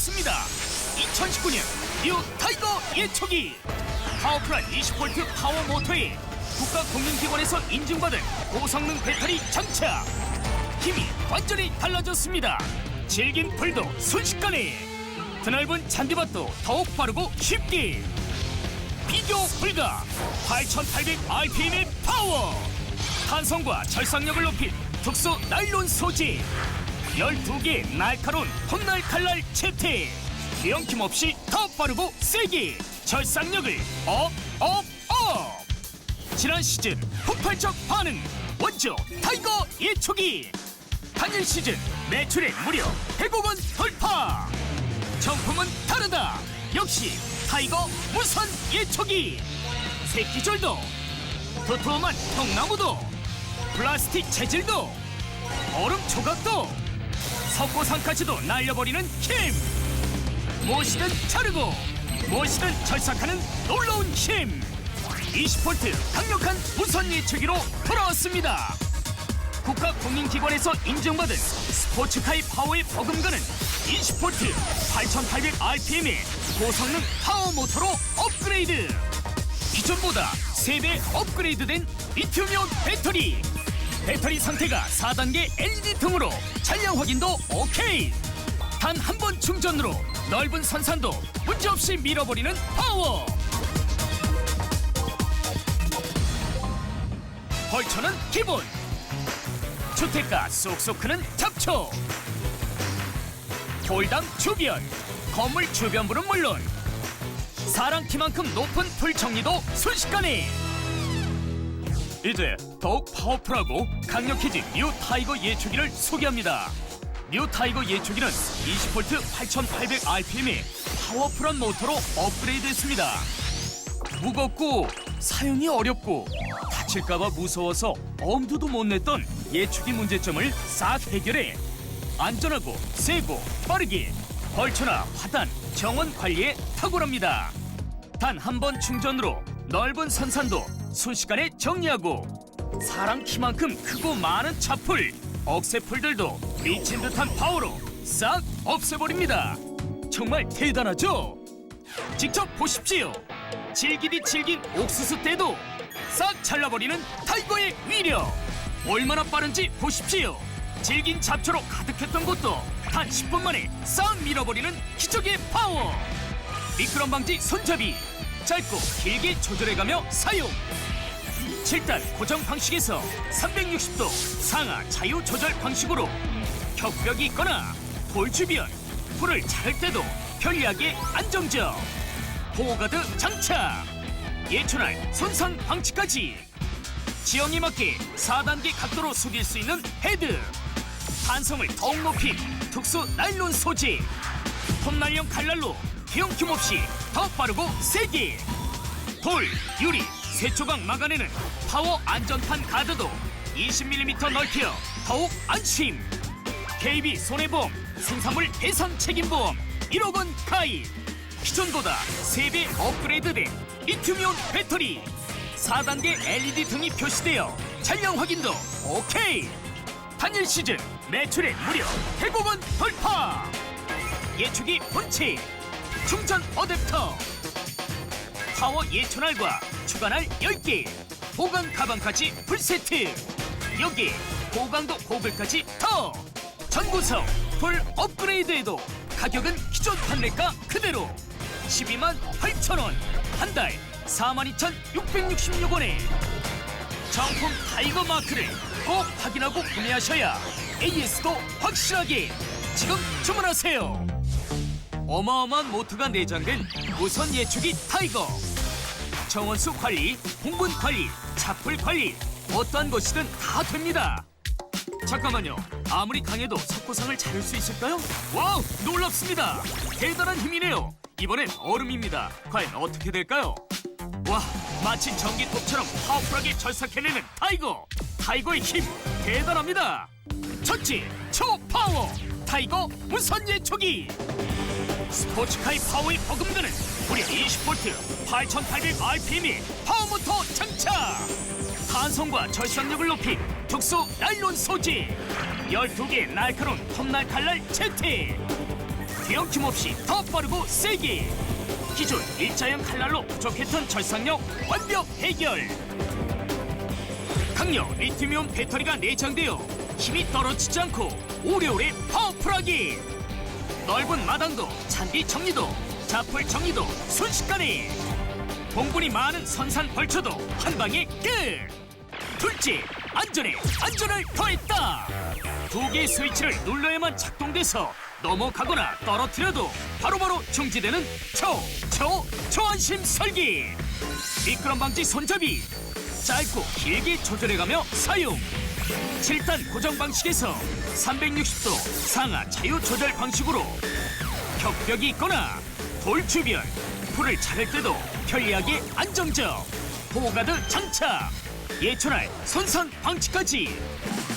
나왔습니다. 2019년 뉴 타이거 예초기. 파워풀한 20V 파워 모터에 국가 공인기관에서 인증받은 고성능 배터리 장착 힘이 완전히 달라졌습니다. 질긴 불도 순식간에. 드넓은 잔디밭도 더욱 빠르고 쉽게. 비교 불가 8800rpm의 파워. 탄성과 절삭력을 높인 특수 나일론 소재 12개의 날카로운 톱날 칼날 채택 기영킴 없이 더 빠르고 세게. 절삭력을 업 업 업. 지난 시즌 폭발적 반응. 원조 타이거 예초기. 단일 시즌 매출액 무려 100억 원 돌파. 정품은 다르다. 역시 타이거 무선 예초기. 새끼줄도 도톰한 통나무도 플라스틱 재질도 얼음 조각도 석고 상까지도 날려버리는 힘! 무엇이든 자르고 무엇이든 절삭하는 놀라운 힘! 20V 강력한 무선 예초기로 돌아왔습니다. 국가 공인기관에서 인증받은 스포츠카의 파워에 버금가는 20V 8800rpm의 고성능 파워 모터로 업그레이드! 기존보다 3배 업그레이드된 리튬이온 배터리 배터리 상태가 4단계 LED 등으로 잔량 확인도 오케이. 단 한 번 충전으로 넓은 선산도 문제없이 밀어버리는 파워. 벌초는 기본. 주택가 쏙쏙 크는 잡초. 돌담 주변 건물 주변부는 물론. 사람 키만큼 높은 풀 정리도 순식간에 이제 더욱 파워풀하고 강력해진 뉴 타이거 예초기를 소개합니다 뉴 타이거 예초기는 20V 8800rpm의 파워풀한 모터로 업그레이드했습니다 무겁고 사용이 어렵고 다칠까봐 무서워서 엄두도 못 냈던 예초기 문제점을 싹 해결해 안전하고 세고 빠르게 벌초나 화단, 정원 관리에 탁월합니다. 단 한 번 충전으로 넓은 선산도 순식간에 정리하고 사람 키만큼 크고 많은 차풀, 억새풀들도 미친 듯한 파워로 싹 없애버립니다. 정말 대단하죠? 직접 보십시오. 질기디 질긴 옥수수 때도 싹 잘라버리는 타이거의 위력. 얼마나 빠른지 보십시오. 질긴 잡초로 가득했던 곳도 단 10분 만에 싹 밀어버리는 기적의 파워. 미끄럼 방지 손잡이. 짧고 길게 조절해가며 사용. 7단 고정 방식에서 360도 상하 자유 조절 방식으로 격벽이 있거나 돌 주변 불을 자를 때도 편리하게 안정적. 보호가드 장착 예초날 손상 방지까지 지형에 맞게 4단계 각도로 숙일 수 있는 헤드 탄성을 더욱 높인 특수 나일론 소재 톱날형 칼날로 기형킴 없이 더 빠르고 세게. 돌, 유리, 세조각 막아내는 파워 안전판 가드도 20mm 넓혀 더욱 안심. KB 손해보험 생산물 배상 책임보험 1억 원 가입. 기존보다 3배 업그레이드된 리튬이온 배터리. 4단계 LED 등이 표시되어 잔량 확인도 오케이. 단일 시즌 매출액 무려 100억 원 돌파. 예초기 본체 충전 어댑터. 파워 예초날과 주간할 10개. 보강 가방까지 풀세트. 여기에 고강도 고글까지 더. 전구성 풀 업그레이드에도 가격은 기존 판매가 그대로. 12만 8천원. 한 달 42,666원에. 정품 타이거 마크를 꼭 확인하고 구매하셔야 AS도 확실하게 지금 주문하세요 어마어마한 모터가 내장된 무선 예초기 타이거 정원수 관리, 공분 관리, 차풀 관리 어떠한 것이든 다 됩니다 잠깐만요. 아무리 강해도 석고상을 자를 수 있을까요? 와우, 놀랍습니다. 대단한 힘이네요. 이번엔 얼음입니다. 과연 어떻게 될까요? 와, 마치 전기톱처럼 파워풀하게 절삭해내는 타이거. 타이거의 힘 대단합니다. 첫째, 초파워 타이거 무선 예초기. 스포츠카의 파워에 버금가는 무려 20V 8800rpm의 파워모터 장착 탄성과 절삭력을 높인 특수 나일론 소재 12개의 날카로운 톱날 칼날 채택 명침없이 더 빠르고 세게! 기존 일자형 칼날로 부족했던 절상력 완벽 해결! 강력 리튬이온 배터리가 내장되어 힘이 떨어지지 않고 오래오래 파워풀하게 넓은 마당도 잔디 정리도 자풀 정리도 순식간에. 봉분이 많은 선산 벌초도 한 방에 끝. 둘째 안전에 안전을 더했다. 두 개의 스위치를 눌러야만 작동돼서 넘어가거나 떨어뜨려도 바로바로 중지되는 초, 초, 초안심 설계. 미끄럼 방지 손잡이 짧고 길게 조절해가며 사용 7단 고정 방식에서 360도 상하 자유 조절 방식으로 격벽이 있거나 돌 주변 풀을 자를 때도 편리하게 안정적 보호가드 장착 예천할 손상 방지까지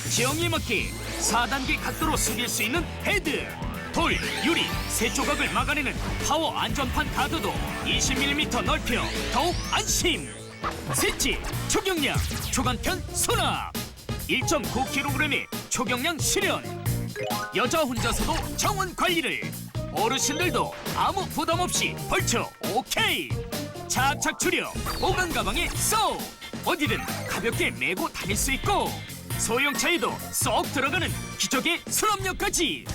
지형에 맞게 4단계 각도로 숙일 수 있는 헤드 돌, 유리, 세 조각을 막아내는 파워 안전판 가드도 20mm 넓혀 더욱 안심. 셋째, 초경량 초간편 수납 1.9kg의 초경량 실현. 여자 혼자서도 정원 관리를. 어르신들도 아무 부담 없이 벌쳐 오케이. 착착 추려. 보관 가방에 쏙 어디든 가볍게 메고 다닐 수 있고 소형차에도 쏙 들어가는 기적의 수납력까지.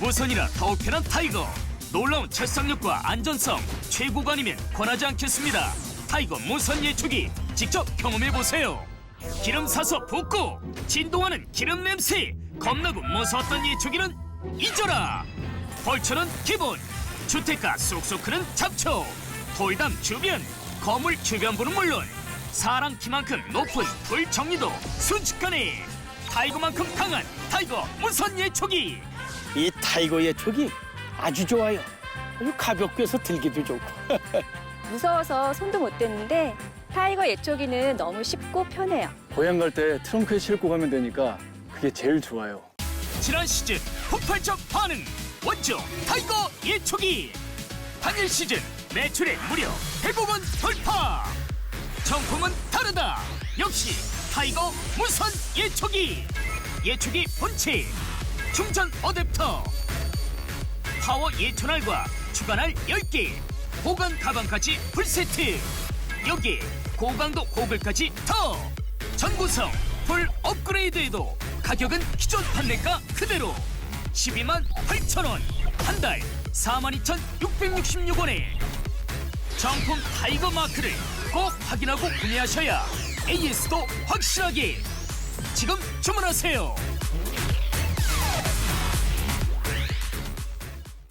무선이라 더욱 편한 타이거. 놀라운 철상력과 안전성 최고관이면 권하지 않겠습니다. 타이거 무선 예초기 직접 경험해보세요 기름 사서 붓고 진동하는 기름 냄새 겁나고 무서웠던 예초기는 잊어라 벌초는 기본 주택가 쏙쏙 크는 잡초 돌담 주변 거물 주변부는 물론 사람 키만큼 높은 불 정리도 순식간에 타이거만큼 강한 타이거 무선 예초기 이 타이거의 촉이 아주 좋아요. 아주 가볍게 해서 들기도 좋고. 무서워서 손도 못 댔는데 타이거 예초기는 너무 쉽고 편해요. 고향 갈 때 트렁크에 싣고 가면 되니까 그게 제일 좋아요. 지난 시즌 폭발적 반응. 원조 타이거 예초기. 한일 시즌 매출액 무려 100억 원 돌파. 정품은 다르다. 역시 타이거 무선 예초기. 예초기 본체. 충전 어댑터. 파워 예천알과 주간알 10개. 보관 가방까지 풀세트 여기에 고강도 고글까지 더! 전구성 풀 업그레이드에도 가격은 기존 판매가 그대로 12만 8천 원 한 달 42,666원에. 정품 타이거 마크를 꼭 확인하고 구매하셔야 AS도 확실하게. 지금 주문하세요